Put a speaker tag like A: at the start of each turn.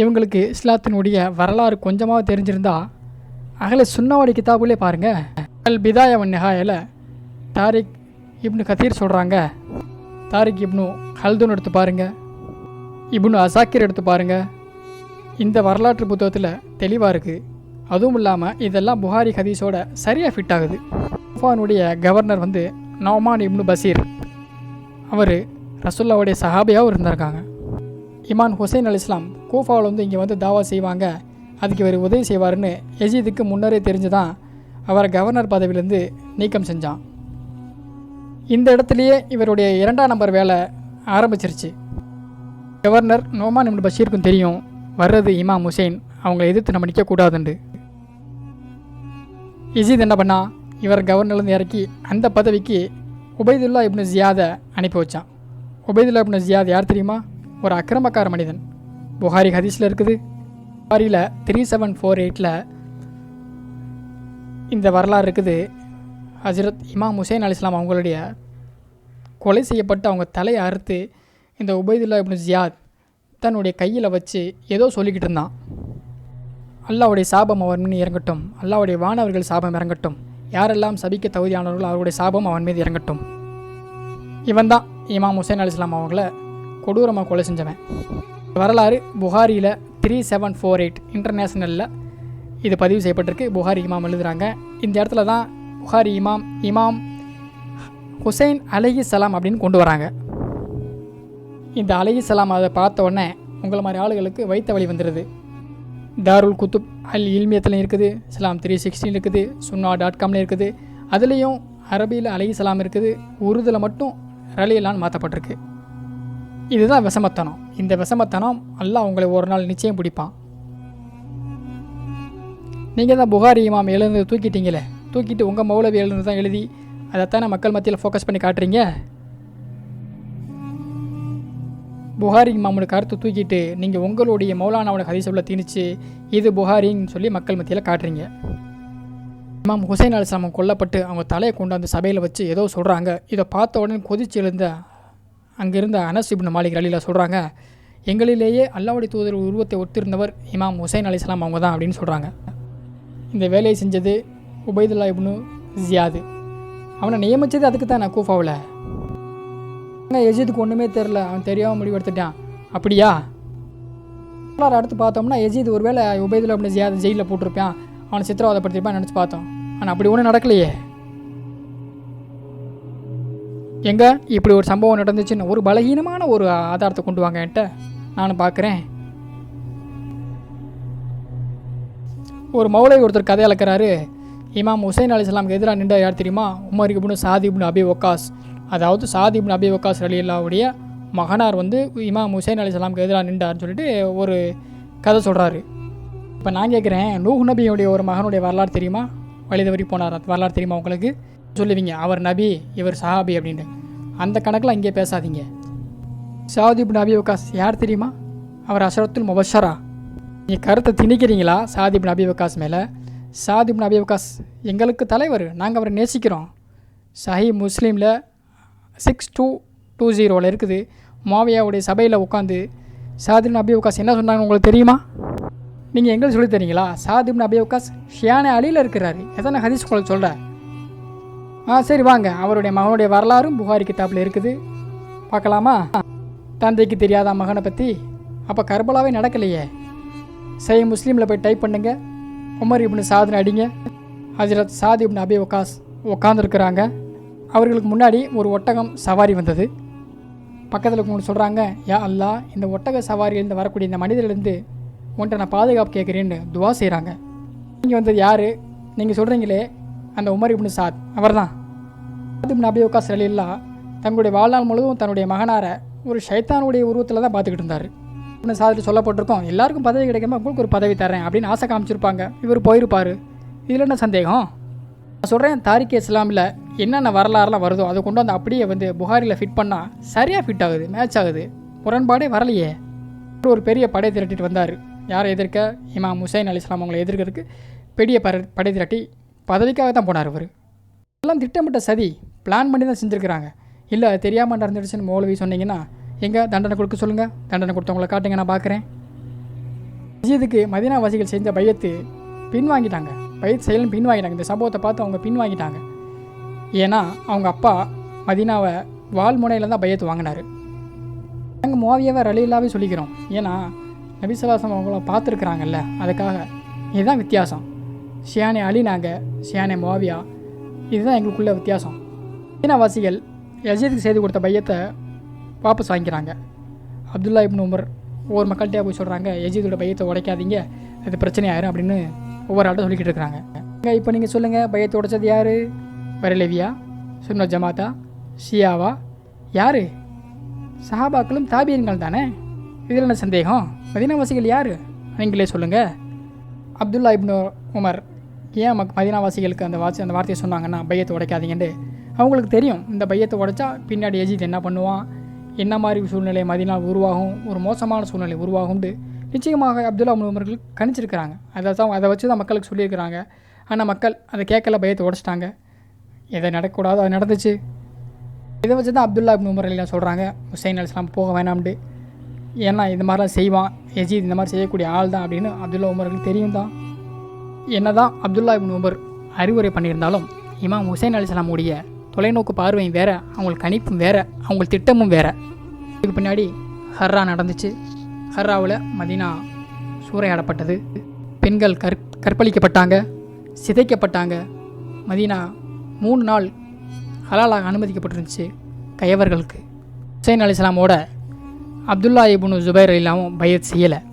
A: இவங்களுக்கு இஸ்லாத்தினுடைய வரலாறு கொஞ்சமாக தெரிஞ்சிருந்தா அகல சுண்ணாவடி கிதாபுலே பாருங்கள் அல் பிதாய வன் நிஹாயில் தாரிக் இப்னு கத்தீர் சொல்கிறாங்க தாரிக் இப்னு ஹல்துன் எடுத்து பாருங்கள் இப்னு அசாக்கிர் எடுத்து பாருங்கள் இந்த வரலாற்று புத்தகத்தில் தெளிவாக இருக்குது அதுவும் இல்லாமல் இதெல்லாம் புகாரி ஹதீஸோட சரியாக ஃபிட் ஆகுது. குஃபானுடைய கவர்னர் வந்து நோமான் இப்னு பசீர். அவர் ரசுல்லாவுடைய சஹாபியாகவும் இருந்திருக்காங்க. இமான் ஹுசைன் அல் இஸ்லாம் கூஃபாவில் வந்து இங்கே வந்து தாவா செய்வாங்க. அதுக்கு இவர் உதவி செய்வார்னு எஜீதுக்கு முன்னரே தெரிஞ்சு தான் அவரை கவர்னர் பதவியிலேருந்து நீக்கம் செஞ்சான். இந்த இடத்துலையே இவருடைய இரண்டாம் நம்பர் வேலை ஆரம்பிச்சிருச்சு. கவர்னர் நோமான் இப்னு பஷீருக்கும் தெரியும். வர்றது இமாம் ஹுசைன். அவங்கள எதிர்த்து நம்ம நிற்கக்கூடாதுண்டு இசீத் என்ன பண்ணா இவர் கவர்னர்லேருந்து இறக்கி அந்த பதவிக்கு உபைதுல்லா இப்னு ஜியாதை அனுப்பி வச்சான். உபைதுல்லா இப்னு ஜியாத் யார் தெரியுமா? ஒரு அக்கிரமக்கார மனிதன். புகாரி ஹதீஸில் இருக்குது. புகாரியில் த்ரீ செவன் ஃபோர் எயிட்டில் இந்த வரலாறு இருக்குது. ஹசரத் இமாம் ஹுசைன் அலி இஸ்லாம் அவங்களுடைய கொலை செய்யப்பட்டு அவங்க தலையை அறுத்து இந்த உபைதுல்லா இப்னு ஜியாத் தன்னுடைய கையில் வச்சு ஏதோ சொல்லிக்கிட்டு இருந்தான். அல்லாவுடைய சாபம் அவன் மீது இறங்கட்டும். அல்லாவுடைய வானவர்கள் சாபம் இறங்கட்டும். யாரெல்லாம் சபிக்க தகுதியானவர்களோ அவருடைய சாபம் அவன் மீது இறங்கட்டும். இவன் தான் இமாம் ஹுசைன் அலி இஸ்லாம் அவங்கள கொடூரமாக கொலை செஞ்சவன். வரலாறு புகாரியில் த்ரீ செவன் ஃபோர் எயிட் இன்டர்நேஷ்னலில் இது பதிவு செய்யப்பட்டிருக்கு. புகாரி இமாம் எழுதுகிறாங்க இந்த இடத்துல தான் புகாரி இமாம் இமாம் ஹுசைன் அலஹி சலாம் அப்படின்னு கொண்டு வராங்க. இந்த அலஹி சலாம் அதை பார்த்த உடனே உங்களை மாதிரி ஆளுகளுக்கு வைத்த வழி வந்துடுது தாருல் குத்துப் அல் இல்மியத்துலையும் இருக்குது இஸ்லாம் த்ரீ சிக்ஸ்டின் இருக்குது சுன்னா டாட் காம்லேயும் இருக்குது. அதுலேயும் அரபியில் அலஹி சலாம் இருக்குது உருதில் மட்டும் ரலியலான்னு மாற்றப்பட்டிருக்கு இதுதான் விஷமத்தனம். இந்த விஷமத்தனம் அல்லாஹ் உங்களை ஒரு நாள் நிச்சயம் பிடிப்பான். நீங்கள் தான் புகாரி இமாம் எழுந்து தூக்கிட்டீங்களே. தூக்கிட்டு உங்கள் மௌலவி எழுந்து தான் எழுதி அதைத்தானே மக்கள் மத்தியில் ஃபோக்கஸ் பண்ணி காட்டுறீங்க? புகாரி இமாமோட கருத்து தூக்கிட்டு நீங்கள் உங்களுடைய மௌலானாவோட ஹதீஸுள்ள திணிச்சு இது புகாரின்னு சொல்லி மக்கள் மத்தியில் காட்டுறீங்க. இமாம் ஹுசைன் அலிஸ்லாமம் கொல்லப்பட்டு அவங்க தலையை கொண்டாந்து சபையில் வச்சு ஏதோ சொல்கிறாங்க இதை பார்த்த உடனே கொதிச்சு எழுந்த அங்கிருந்த அனஸ் இப்னு மாலிக் அலியில் சொல்கிறாங்க எங்களிலேயே அல்லாவுடைய தூதர் உருவத்தை ஒத்திருந்தவர் இமாம் ஹுசைன் அலிஸ்லாம் அவங்க தான் அப்படின்னு சொல்கிறாங்க இந்த வேலையை செஞ்சது உபைதுல்லா இப்னு ஜியாது அவனை நியமித்தது அதுக்கு தான் நான் கூஃபாவில் எஜித்துக்கு ஒன்றுமே தெரில அவன் தெரியாமல் முடிவெடுத்துட்டான். அப்படியா? வரலாறு அடுத்து பார்த்தோம்னா எஜித் ஒருவேளை உபைதுல்லா இப்னு ஜியாது ஜெயிலில் போட்டிருப்பான். அவனை சித்திரவதைப்படுத்திருப்பான் நினச்சி பார்த்தோம். ஆனால் அப்படி ஒன்றும் நடக்கலையே. எங்க? இப்படி ஒரு சம்பவம் நடந்துச்சுன்னு ஒரு பலகீனமான ஒரு ஆதாரத்தை கொண்டு வாங்க என்கிட்ட. நானும் பார்க்குறேன். ஒரு மௌலை ஒருத்தர் கதை அளக்கிறாரு இமாம் ஹுசைன் அலி இஸ்லாமுக்கு எதிராக நின்ற யார் தெரியுமா? உமர் இப்னு சாதி இப்னு அபி ஒக்காஸ் அதாவது சாதி இப்னு அபி ஒக்காஸ் அலி அல்லாவுடைய மகனார் வந்து இமாம் ஹுசைன் அலி இஸ்லாமுக்கு எதிராக நின்றார்னு சொல்லிட்டு ஒரு கதை சொல்கிறாரு இப்போ நான் கேட்குறேன் நூஹ் நபியுடைய ஒரு மகனுடைய வரலாறு தெரியுமா? வழி தவறி போனார்? வரலாறு தெரியுமா உங்களுக்கு? சொல்லுவீங்க. அவர் நபி இவர் சஹாபி அப்படின்ட்டு. அந்த கணக்கில் இங்கே பேசாதீங்க. சாதி இப்னு அபி வக்காஸ் யார் தெரியுமா? அவர் அஷரத்துல் முபஷரா. நீங்கள் கருத்தை திணிக்கிறீங்களா சாதி இப்னு அபி வக்காஸ் மேலே? சாதி இப்னு அபி வக்காஸ் எங்களுக்கு தலைவர் நாங்கள் அவரை நேசிக்கிறோம். சஹி முஸ்லீமில் சிக்ஸ் டூ டூ ஜீரோவில் இருக்குது. மாவியாவுடைய சபையில் உட்காந்து சாதி இப்னு அபி வக்காஸ் என்ன சொன்னாங்க உங்களுக்கு தெரியுமா? நீங்கள் எங்களுக்கு சொல்லித் தரீங்களா? சாதி இப்னு அபி வக்காஸ் ஷியானே அலியில் இருக்கிறாரு. எதனா ஹதீஸ் உங்களுக்கு சொல்கிறேன் ஆ சரி வாங்க. அவருடைய மகனுடைய வரலாறும் புகாரி கிதாப்பில் இருக்குது. பார்க்கலாமா? தந்தைக்கு தெரியாத மகனை பற்றி அப்போ கர்பலாவே நடக்கலையே. சை முஸ்லீமில் போய் டைப் பண்ணுங்க. உமர் இப்னு சாதுன்னு அடிங்க. ஹஜரத் சாதி இப்னு அபி ஒக்காஸ் உட்காந்துருக்குறாங்க அவர்களுக்கு முன்னாடி ஒரு ஒட்டகம் சவாரி வந்தது. பக்கத்தில் இருக்கவங்க சொல்கிறாங்க யா அல்லா இந்த ஒட்டக சவாரியிலேருந்து வரக்கூடிய இந்த மனிதர்லேருந்து உன்ட்ட நான் பாதுகாப்பு கேட்குறேன்னு துவா செய்கிறாங்க நீங்கள் வந்தது யார்? நீங்கள் சொல்கிறீங்களே அந்த உமர் இப்னு சாத். அவர்தான். தான் இப்னு அபி வக்காஸ் அலில்லா தங்களுடைய வாழ்நாள் முழுவதும் தன்னுடைய மகனாரை ஒரு ஷைத்தானுடைய உருவத்தில் தான் பார்த்துக்கிட்டு இருந்தார். இப்னு சாதில் சொல்லப்பட்டிருக்கோம் எல்லாருக்கும் பதவி கிடைக்காம உங்களுக்கு ஒரு பதவி தரேன் அப்படின்னு ஆசை காமிச்சிருப்பாங்க. இவர் போயிருப்பார். இதில் என்ன சந்தேகம்? நான் சொல்கிறேன் தாரிக் இஸ்லாமில் என்னென்ன வரலாறுலாம் வருதோ அதை கொண்டு வந்து அப்படியே வந்து புகாரியில் ஃபிட் பண்ணால் சரியாக ஃபிட் ஆகுது மேட்ச் ஆகுது. முரண்பாடே வரலையே. ஒரு பெரிய படை திரட்டிட்டு வந்தார். யாரை எதிர்க்க? இமாம் ஹுசைன் அலி இஸ்லாம் அவங்களை எதிர்க்கிறதுக்கு பெரிய படை திரட்டி பதவிக்காக தான் போனார் அவர் எல்லாம் திட்டமிட்ட சதி பிளான் பண்ணி தான் செஞ்சுருக்கிறாங்க. இல்லை அது தெரியாமல் நடந்துடுச்சுன்னு மௌலவி சொன்னீங்கன்னா எங்கே தண்டனை கொடுக்க சொல்லுங்கள் தண்டனை கொடுத்தவங்களை காட்டுங்க நான் பார்க்குறேன் யசீதுக்கு மதீனா வாசிகள் செஞ்ச பையத்து பின்வாங்கிட்டாங்க. பையத் செயலும் பின்வாங்கிட்டாங்க. இந்த சம்பவத்தை பார்த்து அவங்க பின்வாங்கிட்டாங்க. ஏன்னா அவங்க அப்பா மதினாவை வால் முனையில் தான் பையத்து வாங்கினார். நாங்கள் மோவியாவை ரலியில்லாவே சொல்லிக்கிறோம். ஏன்னா நபிசலாசம் அவங்கள பார்த்துருக்குறாங்கல்ல அதுக்காக. இதுதான் வித்தியாசம். ஷியானே அலி நாங்கள் ஷியானே மோவியா. இதுதான் எங்களுக்குள்ள வித்தியாசம். சீனாவாசிகள் யசீதுக்கு செய்து கொடுத்த பையத்தை வாபஸ் வாங்கிக்கிறாங்க. அப்துல்லா இப்னு உமர் ஒவ்வொரு மக்கள்கிட்டே போய் சொல்கிறாங்க யசீதோட பையத்தை உடைக்காதீங்க அது பிரச்சனை ஆயிரும் அப்படின்னு ஒவ்வொரு ஆள்கிட்ட சொல்லிக்கிட்டு இருக்கிறாங்க இப்போ நீங்கள் சொல்லுங்கள் பையத்தை உடைச்சது யார்? வரலேவியா சுன்ன ஜமாத்தா ஷியாவா? யார்? சஹாபாக்களும் தாபியன்கள் தானே? இதில் என்ன சந்தேகம்? மதீனாவாசிகள் யார்? நீங்களே சொல்லுங்கள் அப்துல்லா இப்னு உமர் ஏன் மக் மதினாவாசிகளுக்கு அந்த வாட்சி அந்த வார்த்தையை சொன்னாங்கன்னா பையத்தை உடைக்காதீங்கன்ட்டு? அவங்களுக்கு தெரியும். இந்த பையத்தை உடைச்சா பின்னாடி எஜித் என்ன பண்ணுவான்? என்ன மாதிரி சூழ்நிலை மதினா உருவாகும்? ஒரு மோசமான சூழ்நிலை உருவாகும்ட்டு நிச்சயமாக அப்துல்லா இப்னு கணிச்சிருக்கிறாங்க. அதை தான் அதை வச்சு தான் மக்களுக்கு சொல்லியிருக்கிறாங்க. ஆனால் மக்கள் அதை கேட்கல பயத்தை உடைச்சிட்டாங்க. எதை நடக்கக்கூடாதோ அது நடந்துச்சு. இதை வச்சு தான் அப்துல்லா இப்னு எல்லாம் சொல்கிறாங்க ஹுசைன் அலிஸ்லாம் போக வேணாம்ண்டு ஏன்னா இந்த மாதிரிலாம் செய்வான். எஜித் இந்த மாதிரி செய்யக்கூடிய ஆள் தான் அப்படின்னு அப்துல்லா உமர்கள் தெரியும் தான். என்னதான் அப்துல்லா இப்னு உமர் அறிவுரை பண்ணியிருந்தாலும் இமாம் ஹுசைன் அலிஸ்லாமுடைய தொலைநோக்கு பார்வையும் வேற அவங்களுக்கு கணிப்பும் வேற அவங்கள் திட்டமும் வேற. இதுக்கு பின்னாடி ஹர்ரா நடந்துச்சு. ஹர்ராவில் மதீனா சூறையாடப்பட்டது. பெண்கள் கற் கற்பழிக்கப்பட்டாங்க சிதைக்கப்பட்டாங்க. மதீனா மூணு நாள் ஹலாலாக அனுமதிக்கப்பட்டிருந்துச்சு கயவர்களுக்கு. ஹுசைன் அலிஸ்லாமோட அப்துல்லா இபுனு ஜுபைர் இல்லாமல் பயத் செய்யலை.